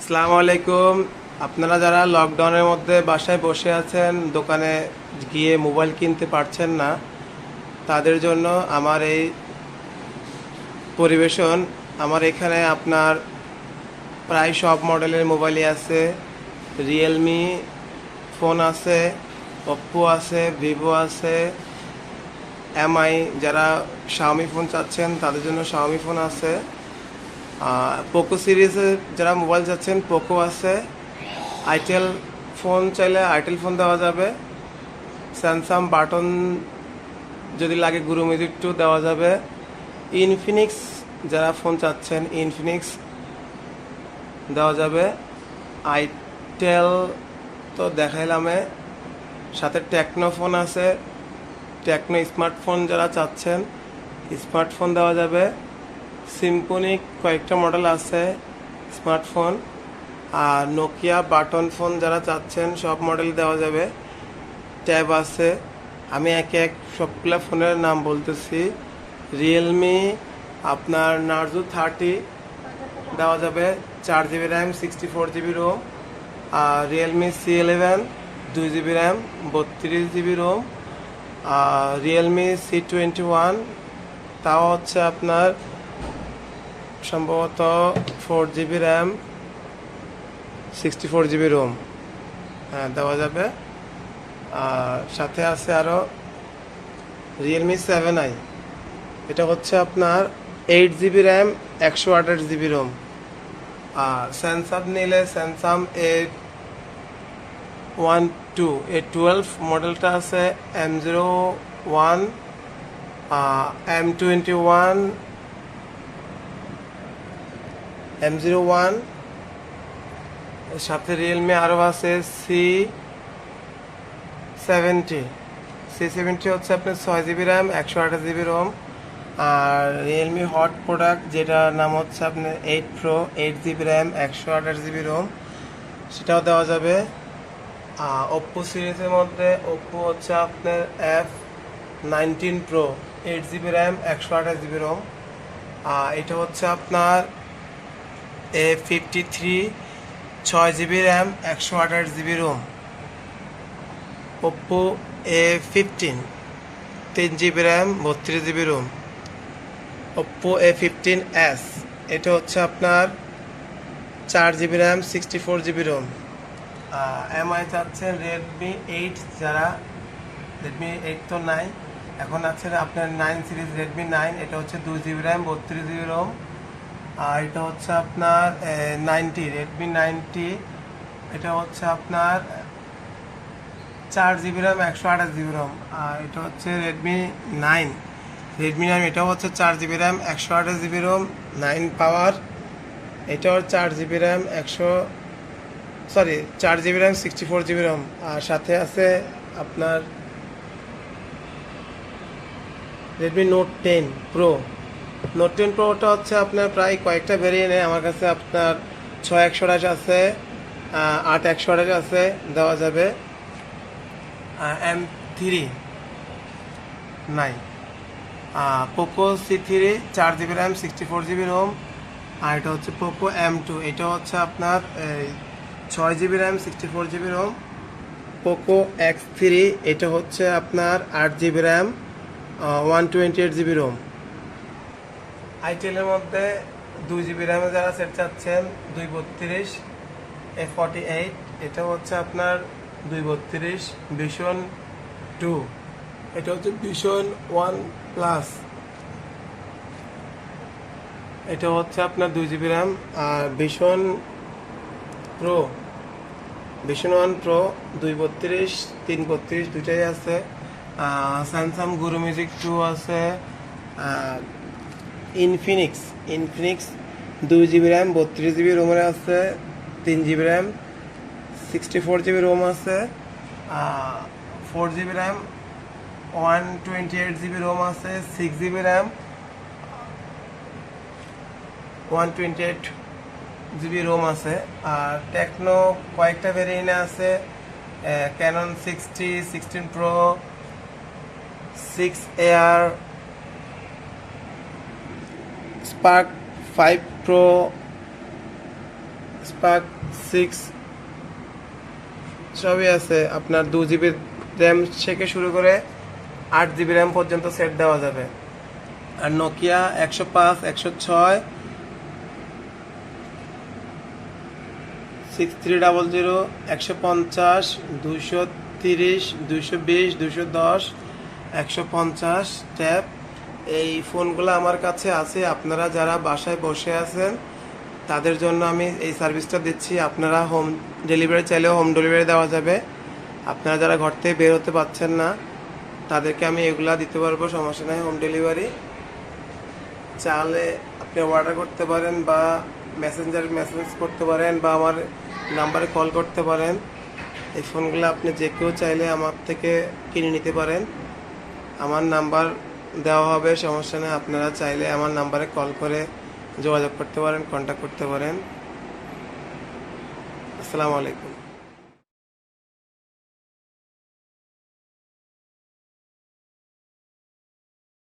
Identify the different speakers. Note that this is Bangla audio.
Speaker 1: আসসালামু আলাইকুম। আপনারা যারা লকডাউনের মধ্যে বাসায় বসে আছেন, দোকানে গিয়ে মোবাইল কিনতে পারছেন না, তাদের জন্য আমার এই পরিবেশন, আমার এখানে আপনার প্রায় সব মডেলের মোবাইলই আছে। রিয়েলমি ফোন আছে ওপ্পো আছে ভিভো আছে। এমআই যারা শাওমি ফোন চাচ্ছেন, তাদের জন্য শাওমি ফোন আছে। পোকো সিরিজে যারা মোবাইল চাচ্ছেন পোকো আছে আইটেল ফোন চাইলে আইটেল ফোন দেওয়া যাবে স্যামসাং বাটন যদি লাগে গুরু মিউজিক টু দেওয়া যাবে ইনফিনিক্স যারা ফোন চাচ্ছেন ইনফিনিক্স দেওয়া যাবে আইটেল তো দেখাইলামে, সাথে টেকনো ফোন আছে টেকনো স্মার্টফোন যারা চাচ্ছেন স্মার্টফোন দেওয়া যাবে সিম্পনিক কয়েকটা মডেল আছে স্মার্টফোন আর নোকিয়া বাটন ফোন যারা চাচ্ছেন, সব মডেল দেওয়া যাবে। ট্যাব আছে। আমি একে এক সবগুলা ফোনের নাম বলতেছি। রিয়েলমি আপনার নার্জো থার্টি দেওয়া যাবে। চার GB RAM sixty four GB ROM আর রিয়েলমি সি ইলেভেন দুই জিবি র্যাম বত্রিশ জিবি রোম আর রিয়েলমি সি টোয়েন্টি ওয়ান তাও হচ্ছে আপনার সম্ভবত four GB RAM sixty four GB ROM হ্যাঁ দেওয়া যাবে। আর সাথে আছে আরও রিয়েলমি সেভেন আই এটা হচ্ছে আপনার এইট জিবি র্যাম একশো আঠাশ জিবি রোম আর স্যামসাং নিলে Samsung A one two A twelve মডেলটা আছে M zero one M twenty one M zero one সাথে রিয়েলমি আরও আছে সি সেভেন্টি সি সেভেন্টি হচ্ছে আপনার ছয় জিবি র্যাম একশো আঠাশ জিবি রোম আর রিয়েলমি হট প্রোডাক্ট যেটার নাম হচ্ছে আপনার eight pro eight GB RAM একশো আঠাশ জিবি রোম সেটাও দেওয়া যাবে। ওপ্পো সিরিজের মধ্যে ওপ্পো হচ্ছে আপনার F nineteen pro eight GB RAM একশো আঠাশ জিবি রোম এটা হচ্ছে আপনার এ ফিফটি থ্রি ছয় জিবি র্যাম একশো আঠাশ GB ROM Oppo A fifteen তিন জিবি র্যাম বত্রিশ GB ROM Oppo A fifteen S এটা হচ্ছে আপনার চার GB RAM sixty four GB ROM MI চাচ্ছেন রেডমি এইট যারা রেডমি এইট তো নাই। এখন আছে আপনার নাইন সিরিজ রেডমি নাইন এটা হচ্ছে দুই জিবি র্যাম বত্রিশ জিবি রোম আর এটা হচ্ছে আপনার নাইনটি রেডমি নাইনটি এটা হচ্ছে আপনার চার জিবি র্যাম একশো আঠাশ জিবি রোম আর এটা হচ্ছে রেডমি নাইন রেডমি নাইন এটাও হচ্ছে চার জিবি র্যাম একশো আঠাশ জিবি রোম নাইন পাওয়ার এটাও চার জিবি র্যাম একশো সরি চার GB RAM sixty four GB ROM আর সাথে আছে আপনার Redmi note ten pro note ten প্রোটা হচ্ছে আপনার প্রায় কয়েকটা বেরিয়ে নেয় আমার কাছে আপনার ছয় একশো আঠাশ আছে আট একশো আঠাশ আছে, দেওয়া যাবে এম থ্রি নাই পোকো সি থ্রি চার GB RAM sixty four GB ROM আর এটা হচ্ছে পোকো এম টু এটা হচ্ছে আপনার ছয় GB RAM sixty four GB ROM Poco X three এটা হচ্ছে আপনার আট GB RAM one twenty eight GB ROM আইটেলের মধ্যে দুই জিবি র্যামে যারা সেট চাচ্ছেন, দুই বত্রিশ, এ ফর্টি এইট এটা হচ্ছে আপনার দুই বত্রিশ ভীষণ টু এটা হচ্ছে ভীষণ ওয়ান প্লাস এটা হচ্ছে আপনার দুই জিবি র্যাম আর ভীষণ প্রো ভীষণ ওয়ান প্রো দুই বত্রিশ, তিন বত্রিশ দুইটাই আছে। স্যামসাং গুরু মিউজিক টু আছে। ইনফিনিক্স ইনফিনিক্স দুই জিবি র্যাম বত্রিশ জিবি রোমের আছে, তিন GB RAM sixty four GB ROM আছে four GB RAM one twenty eight GB ROM আছে six GB RAM one twenty eight GB ROM আছে, আর টেকনো কয়েকটা ভেরিয়েন্ট আছে Camon sixty sixteen pro six air spark five pro spark six সবই আছে। আপনার দু জিবি র্যাম থেকে শুরু করে আট জিবি র্যাম পর্যন্ত সেট দেওয়া যাবে। আর নোকিয়া একশো পাঁচ, একশো ছয় সিক্স থ্রি ডাবল জিরো একশো পঞ্চাশ দুশো তিরিশ দুশো বিশ দুশো দশ, একশো পঞ্চাশ ট্যাব এই ফোনগুলো আমার কাছে আছে। আপনারা যারা বাসায় বসে আছেন, তাদের জন্য আমি এই সার্ভিসটা দিচ্ছি। আপনারা হোম ডেলিভারি চাইলেও হোম ডেলিভারি দেওয়া যাবে। আপনারা যারা ঘর থেকে বের হতে পারছেন না, তাদেরকে আমি এগুলা দিতে পারব, সমস্যা নেই, হোম ডেলিভারি। চালে আপনি অর্ডার করতে পারেন বা মেসেঞ্জার মেসেজ করতে পারেন বা আমার নাম্বারে কল করতে পারেন। এই ফোনগুলো আপনি যে কেউ চাইলে আমার থেকে কিনে নিতে পারেন। আমার নাম্বার দেওয়া হবে, সমস্যা নেই। আপনারা চাইলে আমার নাম্বারে কল করে যোগাযোগ করতে পারেন কন্ট্যাক্ট করতে পারেন। আসসালামু আলাইকুম।